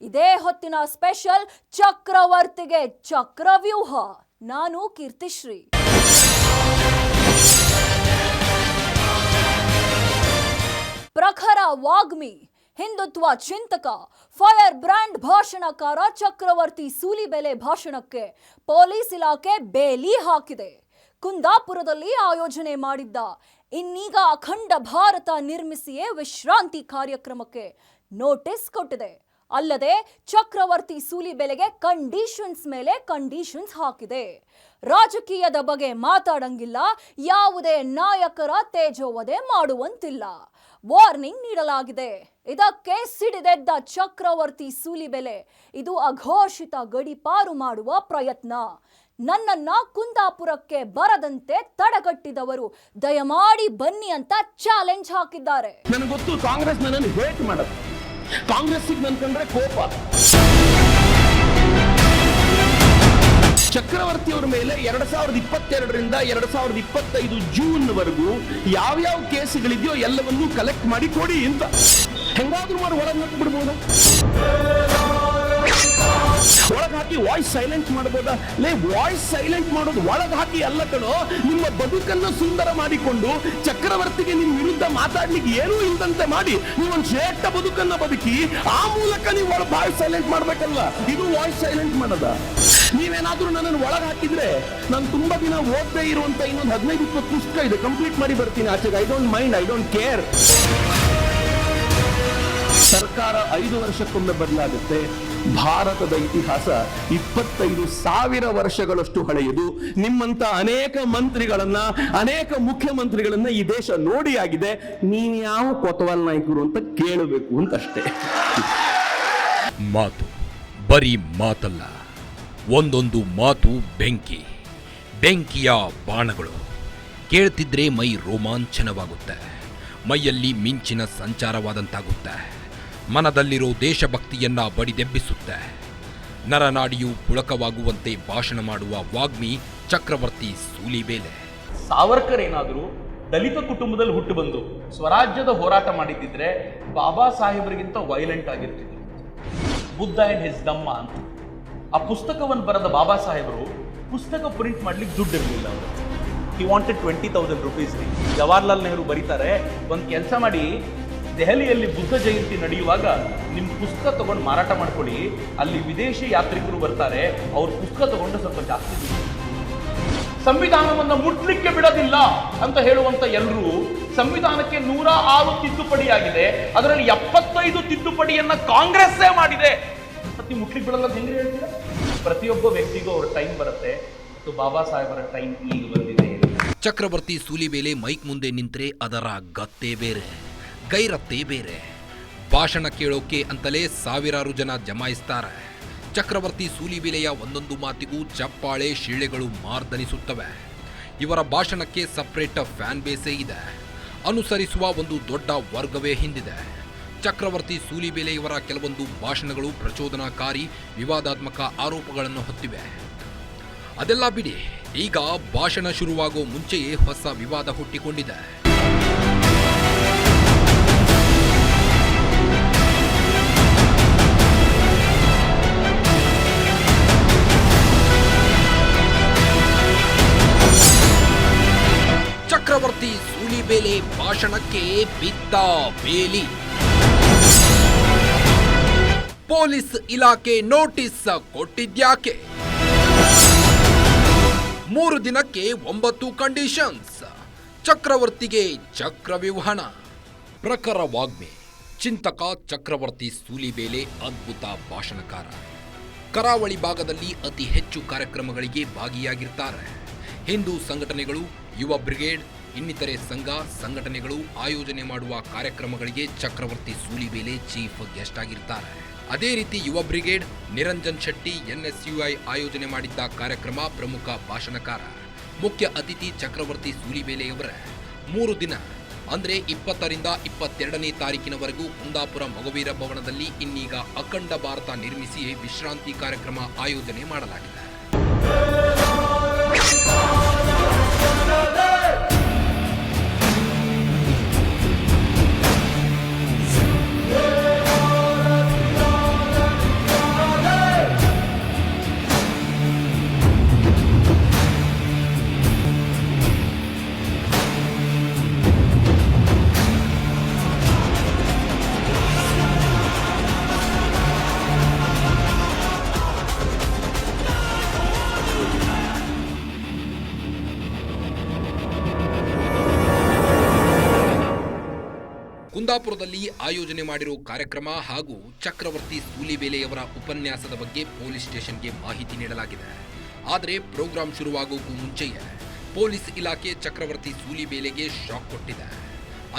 ಇದೇ ಹೊತ್ತಿನ ಸ್ಪೆಷಲ್ ಚಕ್ರವರ್ತಿಗೆ ಚಕ್ರವ್ಯೂಹ. ನಾನು ಕೀರ್ತಿಶ್ರೀ. ಪ್ರಖರ ವಾಗ್ಮಿ, ಹಿಂದುತ್ವ ಚಿಂತಕ, ಫೈರ್ ಬ್ರ್ಯಾಂಡ್ ಭಾಷಣಕಾರ ಚಕ್ರವರ್ತಿ ಸೂಲಿಬೆಲೆ ಭಾಷಣಕ್ಕೆ ಪೊಲೀಸ್ ಇಲಾಖೆ ಬೇಲಿ ಹಾಕಿದೆ. ಕುಂದಾಪುರದಲ್ಲಿ ಆಯೋಜನೆ ಮಾಡಿದ್ದ ಇನ್ನೀಗ ಅಖಂಡ ಭಾರತ ನಿರ್ಮಿಸಿಯೇ ವಿಶ್ರಾಂತಿ ಕಾರ್ಯಕ್ರಮಕ್ಕೆ ನೋಟಿಸ್ ಕೊಟ್ಟಿದೆ. ಅಲ್ಲದೆ ಚಕ್ರವರ್ತಿ ಸೂಲಿಬೆಲೆಗೆ ಕಂಡೀಷನ್ಸ್ ಮೇಲೆ ಕಂಡೀಷನ್ಸ್ ಹಾಕಿದೆ. ರಾಜಕೀಯದ ಬಗ್ಗೆ ಮಾತಾಡಂಗಿಲ್ಲ, ಯಾವುದೇ ನಾಯಕರ ತೇಜೋವಧೆ ಮಾಡುವಂತಿಲ್ಲ. ವಾರ್ನಿಂಗ್ ನೀಡಲಾಗಿದೆ. ಇದಕ್ಕೆ ಸಿಡಿದೆದ್ದ ಚಕ್ರವರ್ತಿ ಸೂಲಿಬೆಲೆ ಇದು ಅಘೋಷಿತ ಗಡಿಪಾರು ಮಾಡುವ ಪ್ರಯತ್ನ. ನನ್ನನ್ನ ಕುಂದಾಪುರಕ್ಕೆ ಬರದಂತೆ ತಡೆಗಟ್ಟಿದವರು, ದಯಮಾಡಿ ಬನ್ನಿ ಅಂತ ಚಾಲೆಂಜ್ ಹಾಕಿದ್ದಾರೆ. ನನಗೆ ಗೊತ್ತು ಕಾಂಗ್ರೆಸ್ ನನ್ನನ್ನು ಹೇಟ್ ಮಾಡೋದು ಕಾಂಗ್ರೆಸ್ಸಿಗೆ ನನ್ಕಂಡ್ರೆ ಕೋಪ. ಚಕ್ರವರ್ತಿ ಅವರ ಮೇಲೆ ಎರಡ್ ಸಾವಿರದ ಇಪ್ಪತ್ತೆರಡರಿಂದ ಎರಡ್ ಸಾವಿರದ ಇಪ್ಪತ್ತೈದು ಜೂನ್ ವರೆಗೂ ಯಾವ್ಯಾವ ಕೇಸ್ಗಳಿದೆಯೋ ಎಲ್ಲವನ್ನೂ ಕಲೆಕ್ಟ್ ಮಾಡಿ ಕೊಡಿ ಅಂತ. ಹೆಂಗಾದ್ರೂ ಮಾಡಿ ಒಳಗೆ ಹಾಕ್ಬಿಡ್ಬೋದು. ಒಳಗೆ ಹಾಕಿ ವಾಯ್ಸ್ ಸೈಲೆಂಟ್ ಮಾಡಬಹುದಾ ಲೇ ವಾಯ್ಸ್ ಸೈಲೆಂಟ್ ಮಾಡೋದು ಒಳಗೆ ಹಾಕಿ ಅಲ್ಲ ಕಣೋ. ನಿಮ್ಮ ಬದುಕನ್ನ ಸುಂದರ ಮಾಡಿಕೊಂಡು ಚಕ್ರವರ್ತಿಗೆ ನಿಮ್ಮ ವಿರುದ್ಧ ಮಾತಾಡ್ಲಿಕ್ಕೆ ಏನೂ ಇಲ್ಲದಂತೆ ಮಾಡಿ ನೀವೊಂದು ಶ್ರೇಷ್ಠ ಬದುಕನ್ನ ಬದುಕಿ ಆ ಮೂಲಕ ನೀವು ಒಳಗೆ ವಾಯ್ಸ್ ಸೈಲೆಂಟ್ ಮಾಡ್ಬೇಕಲ್ಲ. ಇದು ವಾಯ್ಸ್ ಸೈಲೆಂಟ್ ಮಾಡದ ನೀವೇನಾದ್ರೂ ನನ್ನನ್ನು ಒಳಗೆ ಹಾಕಿದ್ರೆ ನಾನು ತುಂಬಾ ದಿನ ಓದದೇ ಇರುವಂತ ಇನ್ನೊಂದು ಹದಿನೈದು, ಇಪ್ಪತ್ತು ಪುಸ್ತಕ ಇದೆ. ಕಂಪ್ಲೀಟ್ ಮಾಡಿ ಬರ್ತೀನಿ ಆಚೆಗೆ. I don't mind I don't care ಸರ್ಕಾರ ಐದು ವರ್ಷಕ್ಕೊಮ್ಮೆ ಬದಲಾಗುತ್ತೆ. ಭಾರತದ ಇತಿಹಾಸ ಇಪ್ಪತ್ತೈದು ಸಾವಿರ ವರ್ಷಗಳಷ್ಟು ಹಳೆಯದು. ನಿಮ್ಮಂತ ಅನೇಕ ಮಂತ್ರಿಗಳನ್ನ, ಅನೇಕ ಮುಖ್ಯಮಂತ್ರಿಗಳನ್ನ ಈ ದೇಶ ನೋಡಿ ಆಗಿದೆ. ನೀನ್ ಯಾವ ಕೊತವಾಲ್ ನಾಯಕರು ಅಂತ ಕೇಳಬೇಕು ಅಂತ ಅಷ್ಟೇ ಮಾತು, ಬರೀ ಮಾತಲ್ಲ, ಒಂದೊಂದು ಮಾತು ಬೆಂಕಿ, ಬೆಂಕಿಯ ಬಾಣಗಳು. ಕೇಳ್ತಿದ್ರೆ ಮೈ ರೋಮಾಂಚನವಾಗುತ್ತೆ, ಮೈಯಲ್ಲಿ ಮಿಂಚಿನ ಸಂಚಾರವಾದಂತಾಗುತ್ತೆ. ಮನದಲ್ಲಿರೋ ದೇಶಭಕ್ತಿಯನ್ನ ಬಡಿದೆಬ್ಬಿಸುತ್ತೆ. ನರನಾಡಿಯು ಪುಳಕವಾಗುವಂತೆ ಭಾಷಣ ಮಾಡುವ ವಾಗ್ಮಿ ಚಕ್ರವರ್ತಿ ಸೂಲಿಬೇಲೆ. ಸಾವರ್ಕರ್ ಏನಾದರೂ ದಲಿತ ಕುಟುಂಬದಲ್ಲಿ ಹುಟ್ಟು ಬಂದು ಸ್ವರಾಜ್ಯದ ಹೋರಾಟ ಮಾಡಿದ್ದಿದ್ರೆ ಬಾಬಾ ಸಾಹೇಬರಿಗಿಂತ ವೈಲೆಂಟ್ ಆಗಿರ್ತಿದ್ರು. ಬುದ್ಧ ಅಂಡ್ ಹಿಸ್ ದಮ್ಮ ಅಂತ ಆ ಪುಸ್ತಕವನ್ನು ಬರೆದ ಬಾಬಾ ಸಾಹೇಬರು ಪುಸ್ತಕ ಪ್ರಿಂಟ್ ಮಾಡ್ಲಿಕ್ಕೆ ದುಡ್ಡು ಇರಲಿಲ್ಲ ಅವರು he wanted twenty thousand rupees Jawaharlal Nehru ಬರೀತಾರೆ, ಒಂದು ಕೆಲಸ ಮಾಡಿ ದೆಹಲಿಯಲ್ಲಿ ಬುದ್ಧ ಜಯಂತಿ ನಡೆಯುವಾಗ ನಿಮ್ಮ ಪುಸ್ತಕ ತಗೊಂಡು ಮಾರಾಟ ಮಾಡ್ಕೊಳ್ಳಿ. ಅಲ್ಲಿ ವಿದೇಶಿ ಯಾತ್ರಿಕರು ಬರ್ತಾರೆ, ಅವ್ರ ಪುಸ್ತಕ ತಗೊಂಡು ಸ್ವಲ್ಪ ಜಾಸ್ತಿ ಸಂವಿಧಾನವನ್ನು ಮುಟ್ಲಿಕ್ಕೆ ಬಿಡೋದಿಲ್ಲ ಅಂತ ಹೇಳುವಂತ ಎಲ್ಲರೂ ಸಂವಿಧಾನಕ್ಕೆ ನೂರ ಆರು ತಿದ್ದುಪಡಿ ಆಗಿದೆ ಅದರಲ್ಲಿ ಎಪ್ಪತ್ತೈದು ತಿದ್ದುಪಡಿಯನ್ನ ಕಾಂಗ್ರೆಸ್ಸೇ ಮಾಡಿದೆ. ಮತ್ತೆ ಮುಟ್ಲಿಕ್ಕೆ ಬಿಡಲ್ಲ ಹೆಂಗ್ರಿ ಹೇಳ್ತೀರಾ? ಪ್ರತಿಯೊಬ್ಬ ವ್ಯಕ್ತಿಗೂ ಅವ್ರ ಟೈಮ್ ಬರುತ್ತೆ. ಮತ್ತು ಬಾಬಾ ಸಾಹೇಬರ ಟೈಮ್ ಈಗ ಬಂದಿದೆ. ಚಕ್ರವರ್ತಿ ಸೂಲಿ ಮೇಲೆ ಮೈಕ್ ಮುಂದೆ ನಿಂತರೆ ಅದರ ಗತ್ತೆ ಬೇರೆ. ಗೈರತ್ತೆ ಬೇರೆ. ಭಾಷಣ ಕೇಳೋಕೆ ಅಂತಲೇ ಸಾವಿರಾರು ಜನ ಜಮಾಯಿಸ್ತಾರೆ. ಚಕ್ರವರ್ತಿ ಸೂಲಿಬೇಲೆಯ ಒಂದೊಂದು ಮಾತಿಗೂ ಚಪ್ಪಾಳೆ ಶಿಳೆಗಳು ಮಾರ್ದನಿಸುತ್ತವೆ. ಇವರ ಭಾಷಣಕ್ಕೆ ಸಪ್ರೇಟ್ ಫ್ಯಾನ್ ಬೇಸೇ ಇದೆ. ಅನುಸರಿಸುವ ಒಂದು ದೊಡ್ಡ ವರ್ಗವೇ ಹಿಂದಿದೆ. ಚಕ್ರವರ್ತಿ ಸೂಲಿಬೇಲೆಯವರ ಕೆಲವೊಂದು ಭಾಷಣಗಳು ಪ್ರಚೋದನಾಕಾರಿ, ವಿವಾದಾತ್ಮಕ ಆರೋಪಗಳನ್ನು ಹೊತ್ತಿವೆ. ಅದೆಲ್ಲ ಬಿಡಿ, ಈಗ ಭಾಷಣ ಶುರುವಾಗೋ ಮುಂಚೆಯೇ ಹೊಸ ವಿವಾದ ಹುಟ್ಟಿಕೊಂಡಿದೆ. ಚಕ್ರವರ್ತಿ ಸೂಲಿಬೇಲೆ ಭಾಷಣಕ್ಕೆ ಬಿದ್ದ ಬೇಲಿ. ಪೊಲೀಸ್ ಇಲಾಖೆ ನೋಟಿಸ್ ಕೊಟ್ಟಿದ್ಯಾಕೆ? ಮೂರು ದಿನಕ್ಕೆ ಒಂಬತ್ತು ಕಂಡೀಷನ್ಸ್ ಚಕ್ರವರ್ತಿಗೆ ಚಕ್ರವ್ಯೂಹಣ ಪ್ರಖರ ವಾಗ್ಮೆ. ಚಿಂತಕ ಚಕ್ರವರ್ತಿ ಸೂಲಿಬೇಲೆ ಅದ್ಭುತ ಭಾಷಣಕಾರ. ಕರಾವಳಿ ಭಾಗದಲ್ಲಿ ಅತಿ ಹೆಚ್ಚು ಕಾರ್ಯಕ್ರಮಗಳಿಗೆ ಭಾಗಿಯಾಗಿರ್ತಾರೆ. ಹಿಂದೂ ಸಂಘಟನೆಗಳು, ಯುವ ಬ್ರಿಗೇಡ್, ಇನ್ನಿತರೆ ಸಂಘ, ಸಂಘಟನೆಗಳು ಆಯೋಜನೆ ಮಾಡುವ ಕಾರ್ಯಕ್ರಮಗಳಿಗೆ ಚಕ್ರವರ್ತಿ ಸೂಲಿಬೇಲೆ ಚೀಫ್ ಗೆಸ್ಟ್ ಆಗಿರ್ತಾರೆ ಅದೇ ರೀತಿ ಯುವ ಬ್ರಿಗೇಡ್, ನಿರಂಜನ್ ಶೆಟ್ಟಿ, ಎನ್ಎಸ್ಯುಐ ಆಯೋಜನೆ ಮಾಡಿದ್ದ ಕಾರ್ಯಕ್ರಮ ಪ್ರಮುಖ ಭಾಷಣಕಾರ, ಮುಖ್ಯ ಅತಿಥಿ ಚಕ್ರವರ್ತಿ ಸೂಲಿಬೇಲೆಯವರ ಮೂರು ದಿನ, ಅಂದರೆ ಇಪ್ಪತ್ತರಿಂದ ಇಪ್ಪತ್ತೆರಡನೇ ತಾರೀಕಿನವರೆಗೂ ಕುಂದಾಪುರ ಮಗುವೀರ ಭವನದಲ್ಲಿ ಇನ್ನೀಗ ಅಖಂಡ ಭಾರತ ನಿರ್ಮಿಸಿ ವಿಶ್ರಾಂತಿ ಕಾರ್ಯಕ್ರಮ ಆಯೋಜನೆ ಮಾಡಲಾಗಿದೆ. ಕುಂದಾಪುರದಲ್ಲಿ ಆಯೋಜನೆ ಮಾಡಿರೋ ಕಾರ್ಯಕ್ರಮ ಹಾಗೂ ಚಕ್ರವರ್ತಿ ಸೂಲಿಬೇಲೆಯವರ ಉಪನ್ಯಾಸದ ಬಗ್ಗೆ ಪೊಲೀಸ್ ಸ್ಟೇಷನ್ಗೆ ಮಾಹಿತಿ ನೀಡಲಾಗಿದೆ. ಆದರೆ ಪ್ರೋಗ್ರಾಂ ಶುರುವಾಗೋಕ್ಕೂ ಮುಂಚೆಯೇ ಪೊಲೀಸ್ ಇಲಾಖೆ ಚಕ್ರವರ್ತಿ ಸೂಲಿಬೇಲೆಗೆ ಶಾಕ್ ಕೊಟ್ಟಿದೆ.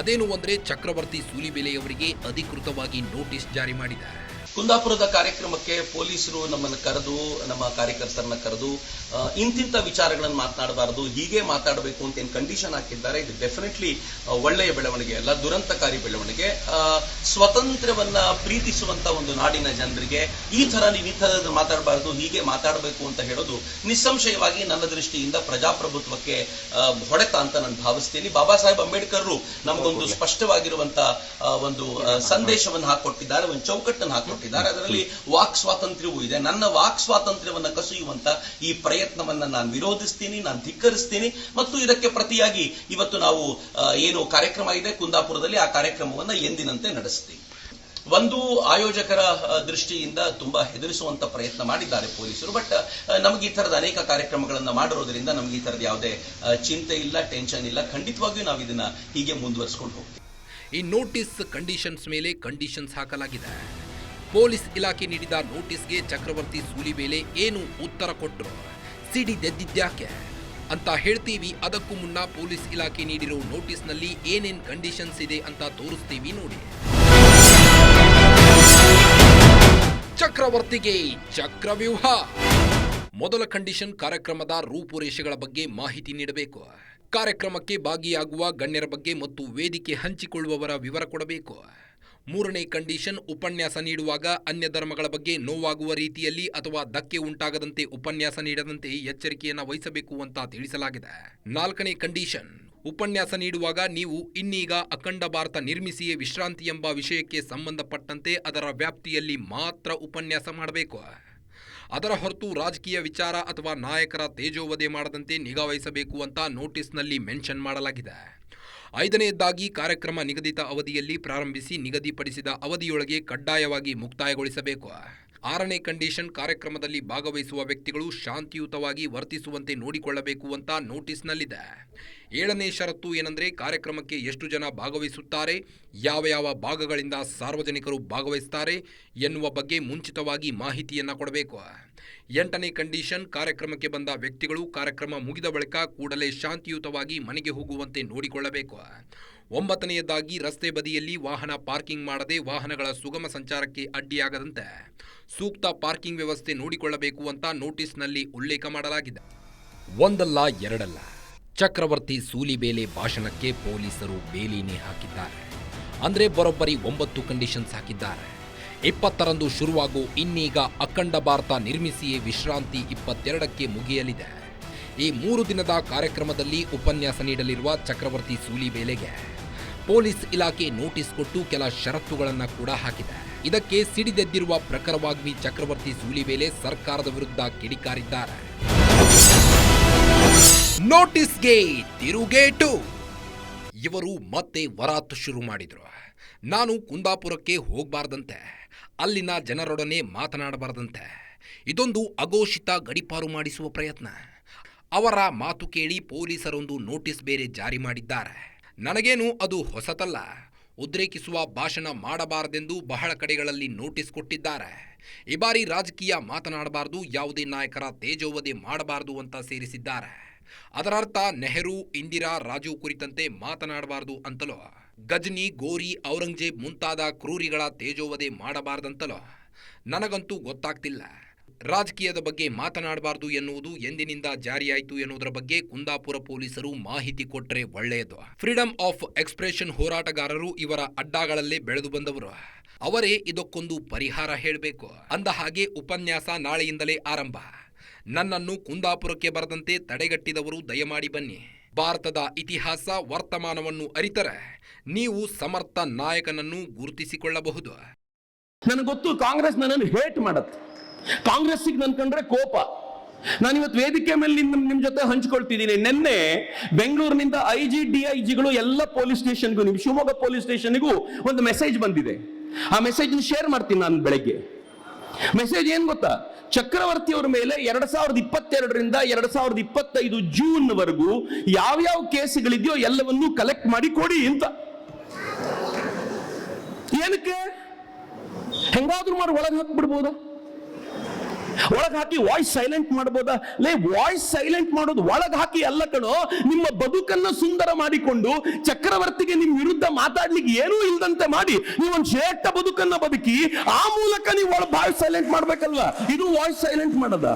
ಅದೇನು ಅಂದರೆ ಚಕ್ರವರ್ತಿ ಸೂಲಿಬೇಲೆಯವರಿಗೆ ಅಧಿಕೃತವಾಗಿ ನೋಟಿಸ್ ಜಾರಿ ಮಾಡಿದೆ. ಕುಂದಾಪುರದ ಕಾರ್ಯಕ್ರಮಕ್ಕೆ ಪೊಲೀಸರು ನಮ್ಮನ್ನು ಕರೆದು ನಮ್ಮ ಕಾರ್ಯಕರ್ತರನ್ನ ಕರೆದು ಇಂತಿಂಥ ವಿಚಾರಗಳನ್ನು ಮಾತನಾಡಬಾರದು ಹೀಗೆ ಮಾತಾಡಬೇಕು ಅಂತ ಏನು ಕಂಡೀಷನ್ ಹಾಕಿದ್ದಾರೆ ಇದು ಡೆಫಿನೆಟ್ಲಿ ಒಳ್ಳೆಯ ಬೆಳವಣಿಗೆ ಅಲ್ಲ ದುರಂತಕಾರಿ ಬೆಳವಣಿಗೆ. ಆ, ಸ್ವಾತಂತ್ರ್ಯವನ್ನ ಪ್ರೀತಿಸುವಂತ ಒಂದು ನಾಡಿನ ಜನರಿಗೆ ಈ ತರ ನೀವು ಈ ಥರದ ಮಾತಾಡಬಾರದು ಹೀಗೆ ಮಾತಾಡಬೇಕು ಅಂತ ಹೇಳೋದು ನಿಸ್ಸಂಶಯವಾಗಿ ನನ್ನ ದೃಷ್ಟಿಯಿಂದ ಪ್ರಜಾಪ್ರಭುತ್ವಕ್ಕೆ ಹೊಡೆತ ಅಂತ ನಾನು ಭಾವಿಸ್ತೀನಿ. ಬಾಬಾ ಸಾಹೇಬ್ ಅಂಬೇಡ್ಕರ್ ನಮಗೊಂದು ಸ್ಪಷ್ಟವಾಗಿರುವಂತ ಒಂದು ಸಂದೇಶವನ್ನು ಹಾಕೊಟ್ಟಿದ್ದಾರೆ ಒಂದು ಚೌಕಟ್ಟನ್ನು ಹಾಕೊಟ್ಟಿದ್ದಾರೆ. ಅದರಲ್ಲಿ ವಾಕ್ ಸ್ವಾತಂತ್ರ್ಯವೂ ಇದೆ. ನನ್ನ ವಾಕ್ ಸ್ವಾತಂತ್ರ್ಯವನ್ನ ಕಸಿಯುವಂತ ಈ ಪ್ರಯತ್ನವನ್ನ ನಾನು ವಿರೋಧಿಸ್ತೀನಿ, ನಾನು ಧಿಕ್ಕರಿಸ್ತೀನಿ. ಮತ್ತು ಇದಕ್ಕೆ ಪ್ರತಿಯಾಗಿ ಇವತ್ತು ನಾವು ಏನು ಕಾರ್ಯಕ್ರಮ ಇದೆ ಕುಂದಾಪುರದಲ್ಲಿ, ಆ ಕಾರ್ಯಕ್ರಮವನ್ನ ಎಂದಿನಂತೆ ನಡೆಸ್ತೀವಿ. ಒಂದು ಆಯೋಜಕರ ದೃಷ್ಟಿಯಿಂದ ತುಂಬಾ ಹೆದರಿಸುವಂತ ಪ್ರಯತ್ನ ಮಾಡಿದ್ದಾರೆ ಪೊಲೀಸರು. ಬಟ್ ನಮಗೆ ಈ ತರದ ಅನೇಕ ಕಾರ್ಯಕ್ರಮಗಳನ್ನು ಮಾಡಿರೋದ್ರಿಂದ ನಮಗೆ ಈ ತರದ ಯಾವುದೇ ಚಿಂತೆ ಇಲ್ಲ, ಟೆನ್ಷನ್ ಇಲ್ಲ. ಖಂಡಿತವಾಗಿಯೂ ನಾವು ಇದನ್ನ ಹೀಗೆ ಮುಂದುವರಿಸ್ಕೊಂಡು ಹೋಗ್ತೀವಿ. ಈ ನೋಟಿಸ್, ಕಂಡೀಷನ್ಸ್ ಮೇಲೆ ಕಂಡೀಷನ್ಸ್ ಹಾಕಲಾಗಿದೆ. ಪೊಲೀಸ್ ಇಲಾಖೆ ನೀಡಿದ ನೋಟಿಸ್ಗೆ ಚಕ್ರವರ್ತಿ ಸೂಲಿಬೇಲೆ ಏನು ಉತ್ತರ ಕೊಟ್ಟರು ಸಿಡಿ ದೆದ್ದಿದ್ಯಾಕೆ ಅಂತ ಹೇಳ್ತೀವಿ. ಅದಕ್ಕೂ ಮುನ್ನ ಪೊಲೀಸ್ ಇಲಾಖೆ ನೀಡಿರೋ ನೋಟಿಸ್ನಲ್ಲಿ ಏನೇನ್ ಕಂಡೀಷನ್ಸ್ ಇದೆ ಅಂತ ತೋರಿಸ್ತೀವಿ ನೋಡಿ. ಚಕ್ರವರ್ತಿಗೆ ಚಕ್ರವ್ಯೂಹ. ಮೊದಲ ಕಂಡೀಷನ್ ಕಾರ್ಯಕ್ರಮದ ರೂಪುರೇಷೆಗಳ ಬಗ್ಗೆ ಮಾಹಿತಿ ನೀಡಬೇಕು. ಕಾರ್ಯಕ್ರಮಕ್ಕೆ ಭಾಗಿಯಾಗುವ ಗಣ್ಯರ ಬಗ್ಗೆ ಮತ್ತು ವೇದಿಕೆ ಹಂಚಿಕೊಳ್ಳುವವರ ವಿವರ ಕೊಡಬೇಕು. ಮೂರನೇ ಕಂಡೀಷನ್ ಉಪನ್ಯಾಸ ನೀಡುವಾಗ ಅನ್ಯ ಧರ್ಮಗಳ ಬಗ್ಗೆ ನೋವಾಗುವ ರೀತಿಯಲ್ಲಿ ಅಥವಾ ಧಕ್ಕೆ ಉಂಟಾಗದಂತೆ ಉಪನ್ಯಾಸ ನೀಡದಂತೆ ಎಚ್ಚರಿಕೆಯನ್ನು ವಹಿಸಬೇಕು ಅಂತ ತಿಳಿಸಲಾಗಿದೆ. ನಾಲ್ಕನೇ ಕಂಡೀಷನ್ ಉಪನ್ಯಾಸ ನೀಡುವಾಗ ನೀವು ಇನ್ನೀಗ ಅಖಂಡ ಭಾರತ ನಿರ್ಮಿಸಿಯೇ ವಿಶ್ರಾಂತಿ ಎಂಬ ವಿಷಯಕ್ಕೆ ಸಂಬಂಧಪಟ್ಟಂತೆ ಅದರ ವ್ಯಾಪ್ತಿಯಲ್ಲಿ ಮಾತ್ರ ಉಪನ್ಯಾಸ ಮಾಡಬೇಕು. ಅದರ ಹೊರತು ರಾಜಕೀಯ ವಿಚಾರ ಅಥವಾ ನಾಯಕರ ತೇಜೋವಧೆ ಮಾಡದಂತೆ ನಿಗಾ ವಹಿಸಬೇಕು ಅಂತ ನೋಟಿಸ್ನಲ್ಲಿ ಮೆನ್ಷನ್ ಮಾಡಲಾಗಿದೆ. ಐದನೆಯದಾಗಿ ಕಾರ್ಯಕ್ರಮ ನಿಗದಿತ ಅವಧಿಯಲ್ಲಿ ಪ್ರಾರಂಭಿಸಿ ನಿಗದಿಪಡಿಸಿದ ಅವಧಿಯೊಳಗೆ ಕಡ್ಡಾಯವಾಗಿ ಮುಕ್ತಾಯಗೊಳಿಸಬೇಕು. ಆರನೇ ಕಂಡೀಷನ್ ಕಾರ್ಯಕ್ರಮದಲ್ಲಿ ಭಾಗವಹಿಸುವ ವ್ಯಕ್ತಿಗಳು ಶಾಂತಿಯುತವಾಗಿ ವರ್ತಿಸುವಂತೆ ನೋಡಿಕೊಳ್ಳಬೇಕು ಅಂತ ನೋಟಿಸ್ನಲ್ಲಿದೆ. ಏಳನೇ ಷರತ್ತು ಏನಂದ್ರೆ ಕಾರ್ಯಕ್ರಮಕ್ಕೆ ಎಷ್ಟು ಜನ ಭಾಗವಹಿಸುತ್ತಾರೆ, ಯಾವ ಯಾವ ಭಾಗಗಳಿಂದ ಸಾರ್ವಜನಿಕರು ಭಾಗವಹಿಸುತ್ತಾರೆ ಎನ್ನುವ ಬಗ್ಗೆ ಮುಂಚಿತವಾಗಿ ಮಾಹಿತಿಯನ್ನು ಕೊಡಬೇಕು. ಎಂಟನೇ ಕಂಡೀಷನ್ ಕಾರ್ಯಕ್ರಮಕ್ಕೆ ಬಂದ ವ್ಯಕ್ತಿಗಳು ಕಾರ್ಯಕ್ರಮ ಮುಗಿದ ಬಳಿಕ ಕೂಡಲೇ ಶಾಂತಿಯುತವಾಗಿ ಮನೆಗೆ ಹೋಗುವಂತೆ ನೋಡಿಕೊಳ್ಳಬೇಕು. ಒಂಬತ್ತನೆಯದಾಗಿ ರಸ್ತೆ ಬದಿಯಲ್ಲಿ ವಾಹನ ಪಾರ್ಕಿಂಗ್ ಮಾಡದೆ ವಾಹನಗಳ ಸುಗಮ ಸಂಚಾರಕ್ಕೆ ಅಡ್ಡಿಯಾಗದಂತೆ ಸೂಕ್ತ ಪಾರ್ಕಿಂಗ್ ವ್ಯವಸ್ಥೆ ನೋಡಿಕೊಳ್ಳಬೇಕು ಅಂತ ನೋಟಿಸ್ನಲ್ಲಿ ಉಲ್ಲೇಖ ಮಾಡಲಾಗಿದೆ. ಒಂದಲ್ಲ ಎರಡಲ್ಲ, ಚಕ್ರವರ್ತಿ ಸೂಲಿಬೇಲೆ ಭಾಷಣಕ್ಕೆ ಪೊಲೀಸರು ಬೇಲಿನೇ ಹಾಕಿದ್ದಾರೆ. ಅಂದ್ರೆ ಬರೋಬ್ಬರಿ ಒಂಬತ್ತು ಕಂಡೀಷನ್ಸ್ ಹಾಕಿದ್ದಾರೆ. ಇಪ್ಪತ್ತರಂದು ಶುರುವಾಗೋ ಇನ್ನೀಗ ಅಖಂಡ ಭಾರತ ನಿರ್ಮಿಸಿಯೇ ವಿಶ್ರಾಂತಿ ಇಪ್ಪತ್ತೆರಡಕ್ಕೆ ಮುಗಿಯಲಿದೆ. ಈ ಮೂರು ದಿನದ ಕಾರ್ಯಕ್ರಮದಲ್ಲಿ ಉಪನ್ಯಾಸ ನೀಡಲಿರುವ ಚಕ್ರವರ್ತಿ ಸೂಲಿಬೇಲೆಗೆ ಪೊಲೀಸ್ ಇಲಾಖೆ ನೋಟಿಸ್ ಕೊಟ್ಟು ಕೆಲ ಷರತ್ತುಗಳನ್ನು ಕೂಡ ಹಾಕಿದೆ ಇದಕ್ಕೆ ಸಿಡಿದೆದ್ದಿರುವ ಪ್ರಖರವಾಗ್ವಿ ಚಕ್ರವರ್ತಿ ಸೂಲಿವೇಲೆ ಸರ್ಕಾರದ ವಿರುದ್ಧ ಕಿಡಿಕಾರಿದ್ದಾರೆ. ನೋಟಿಸ್ಗೆ ತಿರುಗೇಟು. ಇವರು ಮತ್ತೆ ವರಾತು ಶುರು ಮಾಡಿದರು. ನಾನು ಕುಂದಾಪುರಕ್ಕೆ ಹೋಗಬಾರ್ದಂತೆ. ಅಲ್ಲಿನ ಜನರೊಡನೆ ಮಾತನಾಡಬಾರ್ದಂತೆ. ಇದೊಂದು ಅಘೋಷಿತ ಗಡಿಪಾರು ಮಾಡಿಸುವ ಪ್ರಯತ್ನ. ಅವರ ಮಾತು ಕೇಳಿ ಪೊಲೀಸರೊಂದು ನೋಟಿಸ್ ಬೇರೆ ಜಾರಿ ಮಾಡಿದ್ದಾರೆ. ನನಗೇನು ಅದು ಹೊಸತಲ್ಲ. ಉದ್ರೇಕಿಸುವ ಭಾಷಣ ಮಾಡಬಾರದೆಂದು ಬಹಳ ಕಡೆಗಳಲ್ಲಿ ನೋಟಿಸ್ ಕೊಟ್ಟಿದ್ದಾರೆ. ಈ ಬಾರಿ ರಾಜಕೀಯ ಮಾತನಾಡಬಾರದು, ಯಾವುದೇ ನಾಯಕರ ತೇಜೋವಧೆ ಮಾಡಬಾರದು ಅಂತ ಸೇರಿಸಿದ್ದಾರೆ. ಅದರರ್ಥ ನೆಹರು, ಇಂದಿರಾ, ರಾಜು ಕುರಿತಂತೆ ಮಾತನಾಡಬಾರದು ಅಂತಲೋ? ಗಜ್ನಿ, ಗೋರಿ, ಔರಂಗಜೇಬ್ ಮುಂತಾದ ಕ್ರೂರಿಗಳ ತೇಜೋವಧೆ ಮಾಡಬಾರ್ದಂತಲೋ? ನನಗಂತೂ ಗೊತ್ತಾಗ್ತಿಲ್ಲ. ರಾಜಕೀಯದ ಬಗ್ಗೆ ಮಾತನಾಡಬಾರದು ಎನ್ನುವುದು ಎಂದಿನಿಂದ ಜಾರಿಯಾಯಿತು ಎನ್ನುವುದರ ಬಗ್ಗೆ ಕುಂದಾಪುರ ಪೊಲೀಸರು ಮಾಹಿತಿ ಕೊಟ್ಟರೆ ಒಳ್ಳೆಯದು. ಫ್ರೀಡಂ ಆಫ್ ಎಕ್ಸ್ಪ್ರೆಷನ್ ಹೋರಾಟಗಾರರು ಇವರ ಅಡ್ಡಾಗಳಲ್ಲೇ ಬೆಳೆದು ಬಂದವರು. ಅವರೇ ಇದಕ್ಕೊಂದು ಪರಿಹಾರ ಹೇಳಬೇಕು. ಅಂದ ಹಾಗೆ ಉಪನ್ಯಾಸ ನಾಳೆಯಿಂದಲೇ ಆರಂಭ. ನನ್ನನ್ನು ಕುಂದಾಪುರಕ್ಕೆ ಬರದಂತೆ ತಡೆಗಟ್ಟಿದವರು ದಯಮಾಡಿ ಬನ್ನಿ. ಭಾರತದ ಇತಿಹಾಸ ವರ್ತಮಾನವನ್ನು ಅರಿತರೆ. ನೀವು ಸಮರ್ಥ ನಾಯಕನನ್ನು ಗುರುತಿಸಿಕೊಳ್ಳಬಹುದು. ನನಗೊತ್ತು ಗೊತ್ತು ಕಾಂಗ್ರೆಸ್ ನನ್ನನ್ನು ಹೇಟ್ ಮಾಡತ್ತೆ. ಕಾಂಗ್ರೆಸ್ಸಿಗೆ ನನ್ ಕಂಡ್ರೆ ಕೋಪ. ನಾನಿವತ್ತು ವೇದಿಕೆ ಮೇಲೆ ನಿಮ್ ನಿಮ್ ಜೊತೆ ಹಂಚ್ಕೊಳ್ತಿದ್ದೀನಿ ನಿನ್ನೆ ಬೆಂಗಳೂರಿನಿಂದ ಐ ಜಿ ಡಿ ಐ ಜಿಗಳು ಎಲ್ಲ ಪೊಲೀಸ್ ಸ್ಟೇಷನ್ಗೂ ನಿಮ್ ಶಿವಮೊಗ್ಗ ಪೊಲೀಸ್ ಸ್ಟೇಷನ್ಗೂ ಒಂದು ಮೆಸೇಜ್ ಬಂದಿದೆ. ಆ ಮೆಸೇಜ್ ಶೇರ್ ಮಾಡ್ತೀನಿ ನಾನು ಬೆಳಗ್ಗೆ. ಮೆಸೇಜ್ ಏನ್ ಗೊತ್ತಾ? ಚಕ್ರವರ್ತಿ ಅವರ ಮೇಲೆ ಎರಡ್ ಸಾವಿರದ ಇಪ್ಪತ್ತೆರಡರಿಂದ ಎರಡ್ ಸಾವಿರದ ಇಪ್ಪತ್ತೈದು ಜೂನ್ ವರೆಗೂ ಯಾವ್ಯಾವ ಕೇಸ್ಗಳಿದೆಯೋ ಎಲ್ಲವನ್ನೂ ಕಲೆಕ್ಟ್ ಮಾಡಿ ಕೊಡಿ ಅಂತ. ಏನಕ್ಕೆ? ಹೆಂಗಾದ್ರೂ ಮಾಡಿ ಒಳಗೆ ಹಾಕ್ಬಿಡ್ಬೋದಾ? ಒಳಗೆ ಹಾಕಿ ವಾಯ್ಸ್ ಸೈಲೆಂಟ್ ಮಾಡ್ಬೋದಾ? ಲೇ ವಾಯ್ಸ್ ಸೈಲೆಂಟ್ ಮಾಡೋದು ಒಳಗೆ ಹಾಕಿ ಅಲ್ಲ ಕಣೋ, ನಿಮ್ಮ ಬದುಕನ್ನ ಸುಂದರ ಮಾಡಿಕೊಂಡು ಚಕ್ರವರ್ತಿಗೆ ನಿಮ್ಮ ವಿರುದ್ಧ ಮಾತಾಡ್ಲಿಕ್ಕೆ ಏನೂ ಇಲ್ಲದಂತೆ ಮಾಡಿ ನೀವು ಒಂದು ಶ್ರೇಷ್ಠ ಬದುಕನ್ನ ಬದುಕಿ ಆ ಮೂಲಕ ನೀವು ಒಳ ವಾಯ್ಸ್ ಸೈಲೆಂಟ್ ಮಾಡ್ಬೇಕಲ್ವಾ? ಇದು ವಾಯ್ಸ್ ಸೈಲೆಂಟ್ ಮಾಡದ.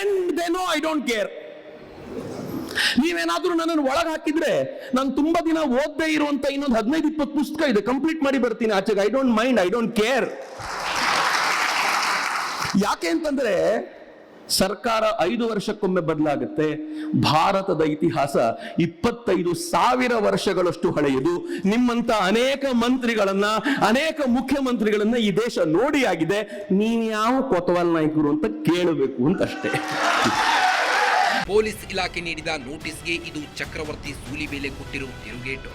And they know I don't care ನೀವೇನಾದ್ರೂ ನನ್ನನ್ನು ಒಳಗೆ ಹಾಕಿದ್ರೆ ನಾನು ತುಂಬಾ ದಿನ ಓದ್ದೇ ಇರುವಂತ ಇನ್ನೊಂದು ಹದಿನೈದು ಇಪ್ಪತ್ತು ಪುಸ್ತಕ ಇದೆ ಕಂಪ್ಲೀಟ್ ಮಾಡಿ ಬರ್ತೀನಿ ಆಚೆಗೆ. I don't mind I don't care ಯಾಕೆ ಅಂತಂದ್ರೆ ಸರ್ಕಾರ ಐದು ವರ್ಷಕ್ಕೊಮ್ಮೆ ಬದಲಾಗುತ್ತೆ. ಭಾರತದ ಇತಿಹಾಸ ಇಪ್ಪತ್ತೈದು ಸಾವಿರ ವರ್ಷಗಳಷ್ಟು ಹಳೆಯದು. ನಿಮ್ಮಂತ ಅನೇಕ ಮಂತ್ರಿಗಳನ್ನ, ಅನೇಕ ಮುಖ್ಯಮಂತ್ರಿಗಳನ್ನ ಈ ದೇಶ ನೋಡಿ ಆಗಿದೆ. ನೀನ್ ಯಾವ ಕೊತವಾಲ್ ನಾಯಕರು ಅಂತ ಕೇಳಬೇಕು ಅಂತ ಅಷ್ಟೇ ಪೊಲೀಸ್ ಇಲಾಖೆ ನೀಡಿದ ನೋಟಿಸ್ಗೆ ಇದು ಚಕ್ರವರ್ತಿ ಸೂಲಿಬೇಲೆ ಕೊಟ್ಟಿರುವ ತಿರುಗೇಟು.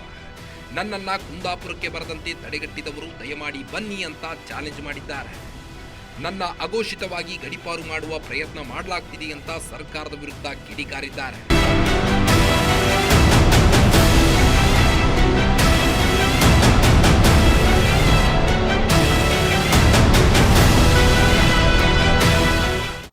ನನ್ನನ್ನ ಕುಂದಾಪುರಕ್ಕೆ ಬರದಂತೆ ತಡೆಗಟ್ಟಿದವರು ದಯಮಾಡಿ ಬನ್ನಿ ಅಂತ ಚಾಲೆಂಜ್ ಮಾಡಿದ್ದಾರೆ. ನನ್ನ ಅಘೋಷಿತವಾಗಿ ಗಡಿಪಾರು ಮಾಡುವ ಪ್ರಯತ್ನ ಮಾಡಲಾಗ್ತಿದೆ ಅಂತ ಸರ್ಕಾರದ ವಿರುದ್ಧ ಕಿಡಿಕಾರಿದ್ದಾರೆ.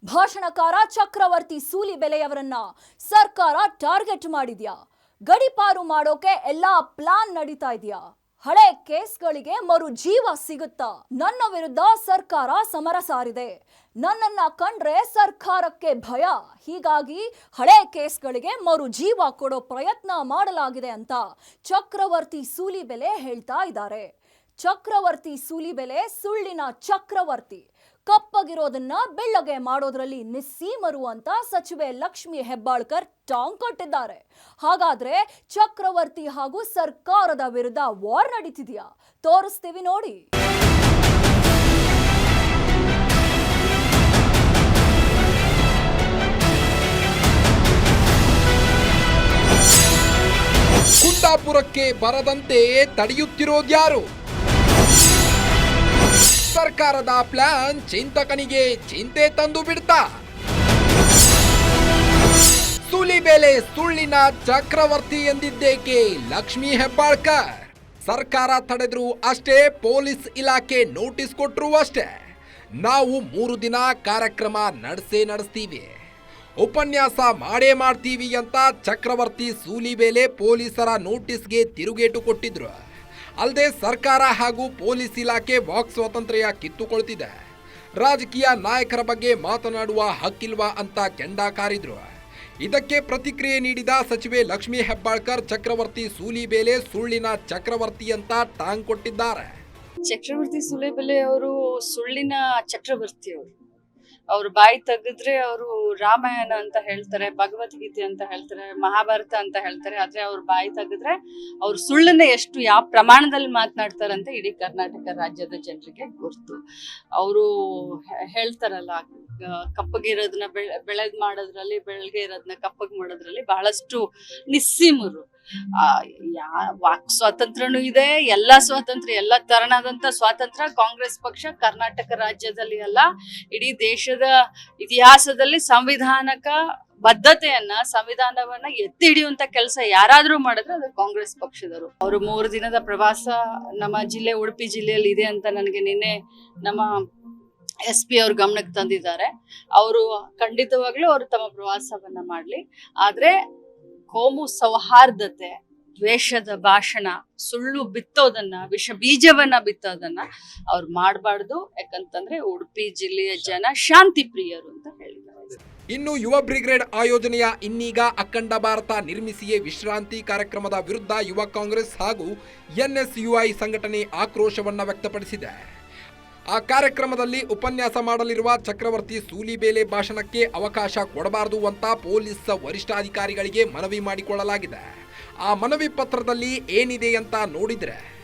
ಭಾಷಣಕಾರ ಚಕ್ರವರ್ತಿ ಸೂಲಿಬೆಲೆಯವರನ್ನ ಸರ್ಕಾರ ಟಾರ್ಗೆಟ್ ಮಾಡಿದ್ಯಾ? ಗಡಿಪಾರು ಮಾಡೋಕೆ ಎಲ್ಲಾ ಪ್ಲಾನ್ ನಡೀತಾ ಇದೆಯಾ? ಹಳೆ ಕೇಸ್ಗಳಿಗೆ ಮರು ಜೀವ ಸಿಗುತ್ತಾ? ನನ್ನ ವಿರುದ್ಧ ಸರ್ಕಾರ ಸಮರ ಸಾರಿದೆ. ನನ್ನನ್ನ ಕಂಡ್ರೆ ಸರ್ಕಾರಕ್ಕೆ ಭಯ. ಹೀಗಾಗಿ ಹಳೆ ಕೇಸ್ಗಳಿಗೆ ಮರು ಜೀವ ಕೊಡೋ ಪ್ರಯತ್ನ ಮಾಡಲಾಗಿದೆ ಅಂತ ಚಕ್ರವರ್ತಿ ಸೂಲಿಬೆಲೆ ಹೇಳ್ತಾ ಇದ್ದಾರೆ. ಚಕ್ರವರ್ತಿ ಸೂಲಿಬೆಲೆ ಸುಳ್ಳಿನ ಚಕ್ರವರ್ತಿ. ಕಪ್ಪಗಿರೋದನ್ನ ಬೆಳ್ಳಗೆ ಮಾಡೋದ್ರಲ್ಲಿ ನಿಸ್ಸೀಮರು ಅಂತ ಸಚಿವೆ ಲಕ್ಷ್ಮಿ ಹೆಬ್ಬಾಳ್ಕರ್ ಟಾಂಗ್ ಕೊಟ್ಟಿದ್ದಾರೆ. ಹಾಗಾದ್ರೆ ಚಕ್ರವರ್ತಿ ಹಾಗೂ ಸರ್ಕಾರದ ವಿರುದ್ಧ ವಾರ್ ನಡೀತಿದ್ಯಾ? ತೋರಿಸ್ತೀವಿ ನೋಡಿ. ಕುಂದಾಪುರಕ್ಕೆ ಬರದಂತೆ ತಡೆಯುತ್ತಿರೋದ್ಯಾರು? ಸರ್ಕಾರದ ಪ್ಲಾನ್ ಚಿಂತಕನಿಗೆ ಚಿಂತೆ ತಂದು ಬಿಡ್ತಾ. ಸುಲಿಬೇಲೆ ಸುಳ್ಳಿನ ಚಕ್ರವರ್ತಿ ಎಂದಿದ್ದೇಕೆ ಲಕ್ಷ್ಮಿ ಹೆಬ್ಬಾಳ್ಕರ್? ಸರ್ಕಾರ ತಡೆದ್ರು ಅಷ್ಟೇ ಪೊಲೀಸ್ ಇಲಾಖೆ ನೋಟಿಸ್ ಕೊಟ್ಟರು ಅಷ್ಟೇ. ನಾವು ಮೂರು ದಿನ ಕಾರ್ಯಕ್ರಮ ನಡೆಸೇ ನಡೆಸ್ತೀವಿ. ಉಪನ್ಯಾಸ ಮಾಡೇ ಮಾಡ್ತೀವಿ ಅಂತ ಚಕ್ರವರ್ತಿ ಸೂಲಿಬೇಲೆ ಪೊಲೀಸರ ನೋಟಿಸ್ಗೆ ತಿರುಗೇಟು ಕೊಟ್ಟಿದ್ರು. ಅಲ್ಲದೆ ಸರ್ಕಾರ ಹಾಗೂ ಪೊಲೀಸ್ ಇಲಾಖೆ ವಾಕ್ ಸ್ವಾತಂತ್ರ್ಯ ಕಿತ್ತುಕೊಳ್ತಿದೆ. ರಾಜಕೀಯ ನಾಯಕರ ಬಗ್ಗೆ ಮಾತನಾಡುವ ಹಕ್ಕಿಲ್ವಾ ಅಂತ ಕೆಂಡ ಕಾರಿದ್ರು. ಇದಕ್ಕೆ ಪ್ರತಿಕ್ರಿಯೆ ನೀಡಿದ ಸಚಿವೆ ಲಕ್ಷ್ಮೀ ಹೆಬ್ಬಾಳ್ಕರ್ ಚಕ್ರವರ್ತಿ ಸೂಲಿಬೇಲೆ ಸುಳ್ಳಿನ ಚಕ್ರವರ್ತಿ ಅಂತ ಟಾಂಗ್ ಕೊಟ್ಟಿದ್ದಾರೆ. ಚಕ್ರವರ್ತಿ ಸುಲೇಬೆಲೆ ಅವರು ಸುಳ್ಳಿನ ಚಕ್ರವರ್ತಿ ಅವರು ಅವ್ರು ಬಾಯಿ ತೆಗೆದ್ರೆ ಅವರು ರಾಮಾಯಣ ಅಂತ ಹೇಳ್ತಾರೆ, ಭಗವದ್ಗೀತೆ ಅಂತ ಹೇಳ್ತಾರೆ, ಮಹಾಭಾರತ ಅಂತ ಹೇಳ್ತಾರೆ, ಆದ್ರೆ ಅವ್ರ ಬಾಯಿ ತೆಗೆದ್ರೆ ಅವ್ರ ಸುಳ್ಳನ್ನ ಎಷ್ಟು ಯಾವ ಪ್ರಮಾಣದಲ್ಲಿ ಮಾತನಾಡ್ತಾರಂತ ಇಡೀ ಕರ್ನಾಟಕ ರಾಜ್ಯದ ಜನರಿಗೆ ಗುರ್ತು. ಅವರು ಹೇಳ್ತಾರಲ್ಲ ಕಪ್ಪಗೆ ಇರೋದನ್ನ ಬೆಳೆ, ಬೆಳೆದ್ ಮಾಡೋದ್ರಲ್ಲಿ ಬೆಳಗ್ಗೆ ಇರೋದನ್ನ ಕಪ್ಪಗೆ ಮಾಡೋದ್ರಲ್ಲಿ ಬಹಳಷ್ಟು ನಿಸ್ಸೀಮರು. ಯಾ, ವಾಕ್ ಸ್ವಾತಂತ್ರ್ಯನೂ ಇದೆ, ಎಲ್ಲ ಸ್ವಾತಂತ್ರ್ಯ, ಎಲ್ಲ ತರನಾದಂತ ಸ್ವಾತಂತ್ರ್ಯ ಕಾಂಗ್ರೆಸ್ ಪಕ್ಷ ಕರ್ನಾಟಕ ರಾಜ್ಯದಲ್ಲಿ ಅಲ್ಲ, ಇಡೀ ದೇಶದ ಇತಿಹಾಸದಲ್ಲಿ ಸಂವಿಧಾನಕ ಬದ್ಧತೆಯನ್ನ, ಸಂವಿಧಾನವನ್ನ ಎತ್ತಿ ಹಿಡಿಯುವಂತ ಕೆಲಸ ಯಾರಾದ್ರೂ ಮಾಡಿದ್ರೆ ಅದು ಕಾಂಗ್ರೆಸ್ ಪಕ್ಷದವರು. ಅವರು ಮೂರು ದಿನದ ಪ್ರವಾಸ ನಮ್ಮ ಜಿಲ್ಲೆ, ಉಡುಪಿ ಜಿಲ್ಲೆಯಲ್ಲಿ ಇದೆ ಅಂತ ನನಗೆ ನಿನ್ನೆ ನಮ್ಮ ಎಸ್ ಪಿ ಅವ್ರ ಗಮನಕ್ಕೆ ತಂದಿದ್ದಾರೆ. ಅವರು ಖಂಡಿತವಾಗ್ಲೂ ಅವರು ತಮ್ಮ ಪ್ರವಾಸವನ್ನ ಮಾಡ್ಲಿ. ಆದ್ರೆ ಕೋಮು ಸೌಹಾರ್ದತೆ, ದ್ವೇಷದ ಭಾಷಣ, ಸುಳ್ಳು ಬಿತ್ತೋದನ್ನ, ವಿಷ ಬೀಜವನ್ನ ಬಿತ್ತೋದನ್ನ ಅವ್ರು ಮಾಡಬಾರ್ದು. ಯಾಕಂತಂದ್ರೆ ಉಡುಪಿ ಜಿಲ್ಲೆಯ ಜನ ಶಾಂತಿ ಪ್ರಿಯರು ಅಂತ ಹೇಳಿದ್ದಾರೆ. ಇನ್ನು ಯುವ ಬ್ರಿಗೇಡ್ ಆಯೋಜನೆಯ ಇನ್ನೀಗ ಅಖಂಡ ಭಾರತ ನಿರ್ಮಿಸಿಯೇ ವಿಶ್ರಾಂತಿ ಕಾರ್ಯಕ್ರಮದ ವಿರುದ್ಧ ಯುವ ಕಾಂಗ್ರೆಸ್ ಹಾಗೂ ಎನ್ಎಸ್ಯುಐ ಸಂಘಟನೆ ಆಕ್ರೋಶವನ್ನ ವ್ಯಕ್ತಪಡಿಸಿದೆ. ಆ ಕಾರ್ಯಕ್ರಮದಲ್ಲಿ ಉಪನ್ಯಾಸ ಮಾಡಲಿರುವ ಚಕ್ರವರ್ತಿ ಸೂಲಿಬೇಲೆ ಭಾಷಣಕ್ಕೆ ಅವಕಾಶ ಕೊಡಬಾರದು ಅಂತ ಪೊಲೀಸ್ ವರಿಷ್ಠಾಧಿಕಾರಿಗಳಿಗೆ ಮನವಿ ಮಾಡಿಕೊಳ್ಳಲಾಗಿದೆ. ಆ ಮನವಿ ಪತ್ರದಲ್ಲಿ ಏನಿದೆ ಅಂತ ನೋಡಿದ್ರೆ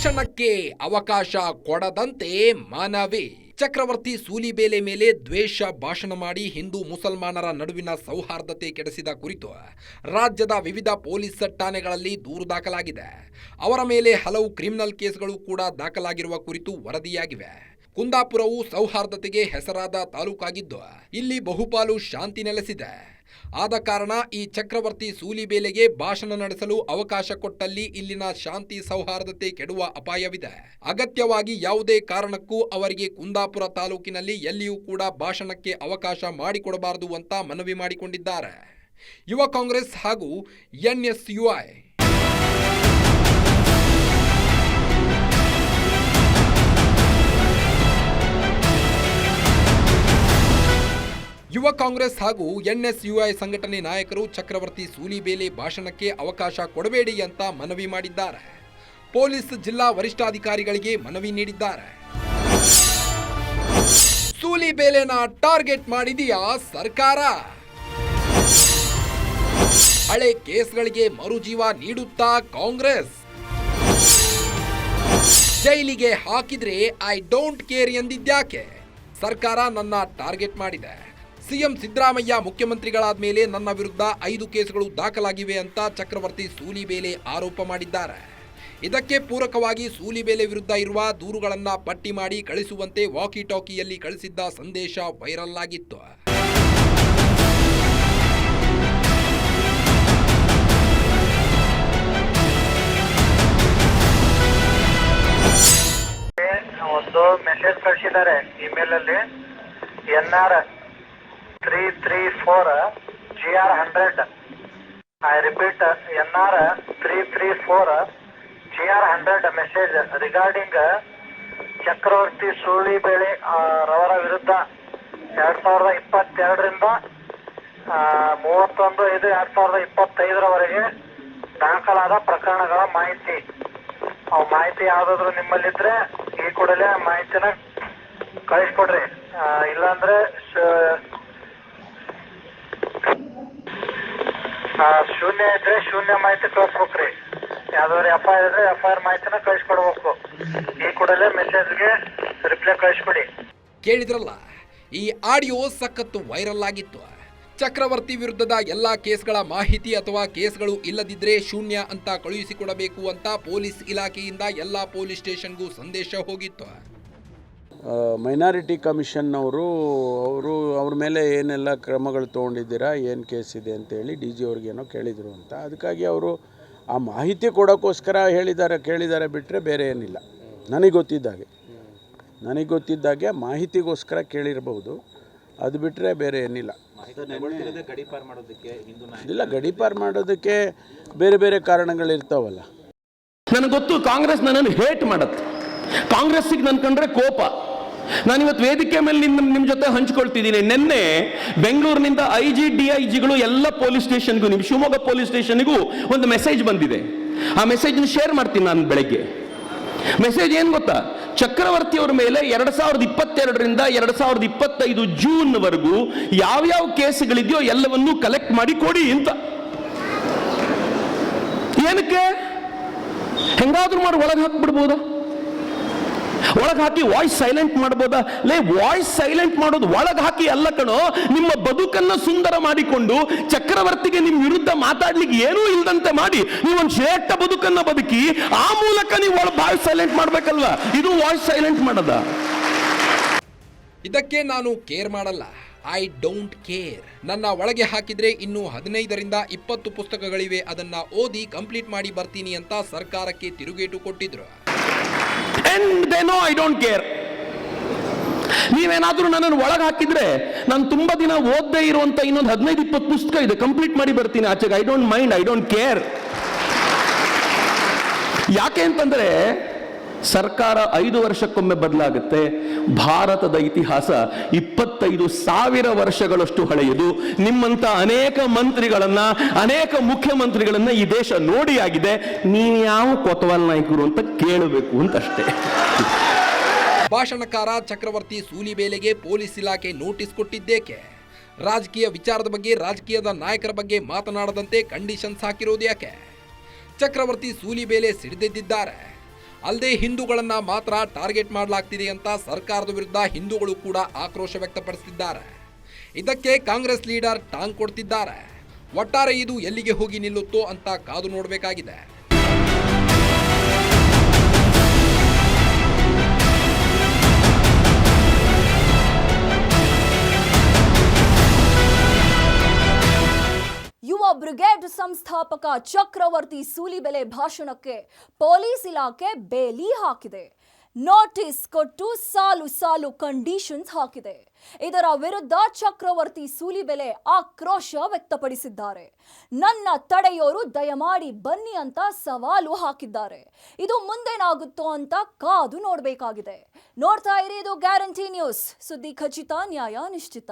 ಭಾಷಣಕ್ಕೆ ಅವಕಾಶ ಕೊಡದಂತೆ ಮನವಿ. ಚಕ್ರವರ್ತಿ ಸೂಲಿಬೇಲೆ ಮೇಲೆ ದ್ವೇಷ ಭಾಷಣ ಮಾಡಿ ಹಿಂದೂ ಮುಸಲ್ಮಾನರ ನಡುವಿನ ಸೌಹಾರ್ದತೆ ಕೆಡಿಸಿದ ಕುರಿತು ರಾಜ್ಯದ ವಿವಿಧ ಪೊಲೀಸ್ ಠಾಣೆಗಳಲ್ಲಿ ದೂರು ದಾಖಲಾಗಿದೆ. ಅವರ ಮೇಲೆ ಹಲವು ಕ್ರಿಮಿನಲ್ ಕೇಸ್ಗಳು ಕೂಡ ದಾಖಲಾಗಿರುವ ಕುರಿತು ವರದಿಯಾಗಿವೆ. ಕುಂದಾಪುರವು ಸೌಹಾರ್ದತೆಗೆ ಹೆಸರಾದ ತಾಲೂಕಾಗಿದ್ದು, ಇಲ್ಲಿ ಬಹುಪಾಲು ಶಾಂತಿ ನೆಲೆಸಿದೆ. ಆದ ಕಾರಣ ಈ ಚಕ್ರವರ್ತಿ ಸೂಲಿಬೇಲೆಗೆ ಭಾಷಣ ನಡೆಸಲು ಅವಕಾಶ ಕೊಟ್ಟಲ್ಲಿ ಇಲ್ಲಿನ ಶಾಂತಿ ಸೌಹಾರ್ದತೆ ಕೆಡುವ ಅಪಾಯವಿದೆ. ಅಗತ್ಯವಾಗಿ ಯಾವುದೇ ಕಾರಣಕ್ಕೂ ಅವರಿಗೆ ಕುಂದಾಪುರ ತಾಲೂಕಿನಲ್ಲಿ ಎಲ್ಲಿಯೂ ಕೂಡ ಭಾಷಣಕ್ಕೆ ಅವಕಾಶ ಮಾಡಿಕೊಡಬಾರದು ಅಂತ ಮನವಿ ಮಾಡಿಕೊಂಡಿದ್ದಾರೆ. ಯುವ ಕಾಂಗ್ರೆಸ್ ಹಾಗೂ ಎನ್ಎಸ್ಯುಐ ಯುವ ಕಾಂಗ್ರೆಸ್ ಹಾಗೂ ಎನ್ಎಸ್ಯುಐ ಸಂಘಟನೆ ನಾಯಕರು ಚಕ್ರವರ್ತಿ ಸೂಲಿಬೇಲೆ ಭಾಷಣಕ್ಕೆ ಅವಕಾಶ ಕೊಡಬೇಡಿ ಅಂತ ಮನವಿ ಮಾಡಿದ್ದಾರೆ. ಪೊಲೀಸ್ ಜಿಲ್ಲಾ ವರಿಷ್ಠಾಧಿಕಾರಿಗಳಿಗೆ ಮನವಿ ನೀಡಿದ್ದಾರೆ. ಸೂಲಿಬೇಲೆನ ಟಾರ್ಗೆಟ್ ಮಾಡಿದೆಯಾ ಸರ್ಕಾರ? ಹಳೆ ಕೇಸ್ಗಳಿಗೆ ಮರುಜೀವ ನೀಡುತ್ತಾ ಕಾಂಗ್ರೆಸ್? ಜೈಲಿಗೆ ಹಾಕಿದ್ರೆ ಐ ಡೋಂಟ್ ಕೇರ್ ಎಂದಿದ್ಯಾಕೆ ಸರ್ಕಾರ ನನ್ನ ಟಾರ್ಗೆಟ್ ಮಾಡಿದೆ. ಸಿಎಂ ಸಿದ್ದರಾಮಯ್ಯ ಮುಖ್ಯಮಂತ್ರಿಗಳಾದ ಮೇಲೆ ನನ್ನ ವಿರುದ್ಧ ಐದು ಕೇಸುಗಳು ದಾಖಲಾಗಿವೆ ಅಂತ ಚಕ್ರವರ್ತಿ ಸೂಲಿಬೇಲೆ ಆರೋಪ ಮಾಡಿದ್ದಾರೆ. ಇದಕ್ಕೆ ಪೂರಕವಾಗಿ ಸೂಲಿಬೇಲೆ ವಿರುದ್ಧ ಇರುವ ದೂರುಗಳನ್ನು ಪಟ್ಟಿ ಮಾಡಿ ಕಳಿಸುವಂತೆ ವಾಕಿ ಟಾಕಿಯಲ್ಲಿ ಕಳಿಸಿದ್ದ ಸಂದೇಶ ವೈರಲ್ ಆಗಿತ್ತು. ಒಂದು ಮೆಸೇಜ್ ಕಳಿಸಿದ್ದಾರೆ ಇಮೇಲ್ ಅಲ್ಲಿ. N three three four G R hundred I repeat N R three three four G R hundred message regarding Chakravarthy Sulibele ರವರ ವಿರುದ್ಧ ಎರಡ್ ಸಾವಿರದ ಇಪ್ಪತ್ತೆರಡರಿಂದ ಮೂವತ್ತೊಂದು ಐದು ಎರಡ್ ಸಾವಿರದ ಇಪ್ಪತ್ತೈದರವರೆಗೆ ದಾಖಲಾದ ಪ್ರಕರಣಗಳ ಮಾಹಿತಿ. ಅವ್ ಮಾಹಿತಿ ಯಾವ್ದಾದ್ರು ನಿಮ್ಮಲ್ಲಿದ್ರೆ ಈ ಕೂಡಲೇ ಮಾಹಿತಿನ ಕಳಿಸ್ಕೊಡ್ರಿ. ಇಲ್ಲಾಂದ್ರೆ ಆ, ಶೂನ್ಯ ಇದ್ರೆ ಶೂನ್ಯ ಮಾಹಿತಿ ಕಳಿಸ್ಬೇಕ್ರಿ ಯಾವ್ದಾದ್ರು ಎಫ್ ಐ ಆರ್ ಇದ್ರೆ ಎಫ್ ಐ ಆರ್ ಮಾಹಿತಿನ ಕಳಿಸ್ಕೊಡ್ಬೇಕು. ಈ ಕೂಡಲೇ ಮೆಸೇಜ್ಗೆ ರಿಪ್ಲೈ ಕಳಿಸ್ಕೊಡಿ. ಕೇಳಿದ್ರಲ್ಲ ಈ ಆಡಿಯೋ ಸಖತ್ತು ವೈರಲ್ ಆಗಿತ್ತು. ಚಕ್ರವರ್ತಿ ವಿರುದ್ಧದ ಎಲ್ಲಾ ಕೇಸ್ಗಳ ಮಾಹಿತಿ ಅಥವಾ ಕೇಸ್ಗಳು ಇಲ್ಲದಿದ್ರೆ ಶೂನ್ಯ ಅಂತ ಕಳುಹಿಸಿಕೊಡಬೇಕು ಅಂತ ಪೊಲೀಸ್ ಇಲಾಖೆಯಿಂದ ಎಲ್ಲಾ ಪೊಲೀಸ್ ಸ್ಟೇಷನ್ಗೂ ಸಂದೇಶ ಹೋಗಿತ್ತು. ಮೈನಾರಿಟಿ ಕಮಿಷನ್ನವರು ಅವರು ಅವ್ರ ಮೇಲೆ ಏನೆಲ್ಲ ಕ್ರಮಗಳು ತೊಗೊಂಡಿದ್ದೀರಾ ಏನು ಕೇಸ್ ಇದೆ ಅಂತೇಳಿ ಡಿ ಜಿ ಅವ್ರಿಗೇನೋ ಕೇಳಿದರು ಅಂತ. ಅದಕ್ಕಾಗಿ ಅವರು ಆ ಮಾಹಿತಿ ಕೊಡೋಕ್ಕೋಸ್ಕರ ಹೇಳಿದ್ದಾರೆ ಕೇಳಿದ್ದಾರೆ ಬಿಟ್ಟರೆ ಬೇರೆ ಏನಿಲ್ಲ. ನನಗೆ ಗೊತ್ತಿದ್ದಾಗೆ ನನಗೆ ಗೊತ್ತಿದ್ದಾಗೆ ಮಾಹಿತಿಗೋಸ್ಕರ ಕೇಳಿರಬಹುದು. ಅದು ಬಿಟ್ಟರೆ ಬೇರೆ ಏನಿಲ್ಲ. ಇಲ್ಲ ಗಡೀಪಾರು ಮಾಡೋದಕ್ಕೆ ಬೇರೆ ಬೇರೆ ಕಾರಣಗಳಿರ್ತಾವಲ್ಲ ನನಗೆ ಗೊತ್ತು ಕಾಂಗ್ರೆಸ್ ನನ್ನನ್ನು ಹೇಟ್ ಮಾಡತ್ತೆ. ಕಾಂಗ್ರೆಸ್ಸಿಗೆ ನನ್ನ ಕಂಡ್ರೆ ಕೋಪ. ನಾನಿವತ್ತು ವೇದಿಕೆ ಮೇಲೆ ನಿಮ್ಮ ನಿಮ್ಮ ಜೊತೆ ಹಂಚ್ಕೊಳ್ತಿದ್ದೀನಿ. ನಿನ್ನೆ ಬೆಂಗಳೂರಿನಿಂದ ಐ ಜಿ ಡಿ ಐ ಜಿಗಳು ಎಲ್ಲ ಪೊಲೀಸ್ ಸ್ಟೇಷನ್ಗೂ ನಿಮ್ಮ ಶಿವಮೊಗ್ಗ ಪೊಲೀಸ್ ಸ್ಟೇಷನ್ಗೂ ಒಂದು ಮೆಸೇಜ್ ಬಂದಿದೆ. ಆ ಮೆಸೇಜ್ನ ಶೇರ್ ಮಾಡ್ತೀನಿ ನಾನು ಬೆಳಗ್ಗೆ. ಮೆಸೇಜ್ ಏನು ಗೊತ್ತಾ? ಚಕ್ರವರ್ತಿ ಅವರ ಮೇಲೆ ಎರಡು ಸಾವಿರದ ಇಪ್ಪತ್ತೆರಡರಿಂದ ಎರಡು ಸಾವಿರದ ಇಪ್ಪತ್ತೈದು ಜೂನ್ವರೆಗೂ ಯಾವ್ಯಾವ ಕೇಸ್ಗಳಿದೆಯೋ ಎಲ್ಲವನ್ನೂ ಕಲೆಕ್ಟ್ ಮಾಡಿ ಕೊಡಿ ಅಂತ. ಏನಕ್ಕೆ? ಹೆಂಗಾದ್ರೂ ಮಾಡಿ ಒಳಗೆ ಹಾಕ್ಬಿಡ್ಬೋದಾ? ಒಳಗೆ ಹಾಕಿ ವಾಯ್ಸ್ ಸೈಲೆಂಟ್ ಮಾಡ್ಬೋದಾ? ಲೇ, ವಾಯ್ಸ್ ಸೈಲೆಂಟ್ ಮಾಡೋದು ಒಳಗೆ ಹಾಕಿ ಅಲ್ಲ ಕಣೋ. ನಿಮ್ಮ ಬದುಕನ್ನ ಸುಂದರ ಮಾಡಿಕೊಂಡು ಚಕ್ರವರ್ತಿಗೆ ನಿಮ್ಮ ವಿರುದ್ಧ ಮಾತಾಡ್ಲಿಕ್ಕೆ ಏನೂ ಇಲ್ಲದಂತೆ ಮಾಡಿ ನೀವೊಂದು ಶ್ರೇಷ್ಠ ಬದುಕನ್ನ ಬದುಕಿ ಆ ಮೂಲಕ ನೀವು ಒಳ ವಾಯ್ಸ್ ಸೈಲೆಂಟ್ ಮಾಡ್ಬೇಕಲ್ವಾ? ಇದು ವಾಯ್ಸ್ ಸೈಲೆಂಟ್ ಮಾಡದ? ಇದಕ್ಕೆ ನಾನು ಕೇರ್ ಮಾಡಲ್ಲ. I don't care. ನನ್ನ ಒಳಗೆ ಹಾಕಿದ್ರೆ ಇನ್ನು ಹದಿನೈದರಿಂದ ಇಪ್ಪತ್ತು ಪುಸ್ತಕಗಳಿವೆ. ಅದನ್ನ ಓದಿ ಕಂಪ್ಲೀಟ್ ಮಾಡಿ ಬರ್ತೀನಿ ಅಂತ ಸರ್ಕಾರಕ್ಕೆ ತಿರುಗೇಟು ಕೊಟ್ಟಿದ್ರು. And they know I don't care ನೀವೇನಾದರೂ ನನ್ನನ್ನು ಒಳಗೆ ಹಾಕಿದ್ರೆ ನಾನು ತುಂಬಾ ದಿನ ಓದದೇ ಇರುವಂತ ಇನ್ನೊಂದು ಹದಿನೈದು, ಇಪ್ಪತ್ತು ಪುಸ್ತಕ ಇದೆ ಕಂಪ್ಲೀಟ್ ಮಾಡಿ ಬರ್ತೀನಿ ಆಚೆಗೆ. I don't mind I don't care ಯಾಕೆ ಅಂತಂದ್ರೆ ಸರ್ಕಾರ ಐದು ವರ್ಷಕ್ಕೊಮ್ಮೆ ಬದಲಾಗುತ್ತೆ. ಭಾರತದ ಇತಿಹಾಸ ಇಪ್ಪತ್ತೈದು ಸಾವಿರ ವರ್ಷಗಳಷ್ಟು ಹಳೆಯದು. ನಿಮ್ಮಂತ ಅನೇಕ ಮಂತ್ರಿಗಳನ್ನ, ಅನೇಕ ಮುಖ್ಯಮಂತ್ರಿಗಳನ್ನ ಈ ದೇಶ ನೋಡಿ ಆಗಿದೆ. ನೀವು ಯಾವ ಕೊತವಾಲ್ ನಾಯಕರು ಅಂತ ಕೇಳಬೇಕು ಅಂತಷ್ಟೇ. ಭಾಷಣಕಾರ ಚಕ್ರವರ್ತಿ ಸೂಲಿಬೇಲೆಗೆ ಪೊಲೀಸ್ ಇಲಾಖೆ ನೋಟಿಸ್ ಕೊಟ್ಟಿದ್ದೇಕೆ? ರಾಜಕೀಯ ವಿಚಾರದ ಬಗ್ಗೆ, ರಾಜಕೀಯದ ನಾಯಕರ ಬಗ್ಗೆ ಮಾತನಾಡದಂತೆ ಕಂಡೀಷನ್ಸ್ ಹಾಕಿರೋದು ಯಾಕೆ? ಚಕ್ರವರ್ತಿ ಸೂಲಿಬೇಲೆ ಸಿಡಿದೆದ್ದಿದ್ದಾರೆ. ಅಲ್ಲದೆ ಹಿಂದೂಗಳನ್ನ ಮಾತ್ರ ಟಾರ್ಗೆಟ್ ಮಾಡಲಾಗ್ತಿದೆ ಅಂತ ಸರ್ಕಾರದ ವಿರುದ್ಧ ಹಿಂದೂಗಳು ಕೂಡ ಆಕ್ರೋಶ ವ್ಯಕ್ತಪಡಿಸಿದ್ದಾರೆ ಇದಕ್ಕೆ ಕಾಂಗ್ರೆಸ್ ಲೀಡರ್ ಟಾಂಗ್ ಕೊಡ್ತಿದ್ದಾರೆ. ಒಟ್ಟಾರೆ ಇದು ಎಲ್ಲಿಗೆ ಹೋಗಿ ನಿಲ್ಲುತ್ತೋ ಅಂತ ಕಾದು ನೋಡಬೇಕಾಗಿದೆ. ಬ್ರಿಗೇಡ್ ಸಂಸ್ಥಾಪಕ ಚಕ್ರವರ್ತಿ ಸೂಲಿಬೆಲೆ ಭಾಷಣಕ್ಕೆ ಪೊಲೀಸ್ ಇಲಾಖೆ ಬೇಲಿ ಹಾಕಿದೆ. ನೋಟಿಸ್ ಕೊಟ್ಟು ಸಾಲು ಸಾಲು ಕಂಡೀಷನ್ಸ್ ಹಾಕಿದೆ. ಇದರ ವಿರುದ್ಧ ಚಕ್ರವರ್ತಿ ಸೂಲಿಬೆಲೆ ಆಕ್ರೋಶ ವ್ಯಕ್ತಪಡಿಸಿದ್ದಾರೆ. ನನ್ನ ತಡೆಯೋರು ದಯಮಾಡಿ ಬನ್ನಿ ಅಂತ ಸವಾಲು ಹಾಕಿದ್ದಾರೆ. ಇದು ಮುಂದೇನಾಗುತ್ತೋ ಅಂತ ಕಾದು ನೋಡಬೇಕಾಗಿದೆ. ನೋಡ್ತಾ ಇರಿ ಇದು ಗ್ಯಾರಂಟಿ ನ್ಯೂಸ್. ಸುದ್ದಿ ಖಚಿತ, ನ್ಯಾಯ ನಿಶ್ಚಿತ.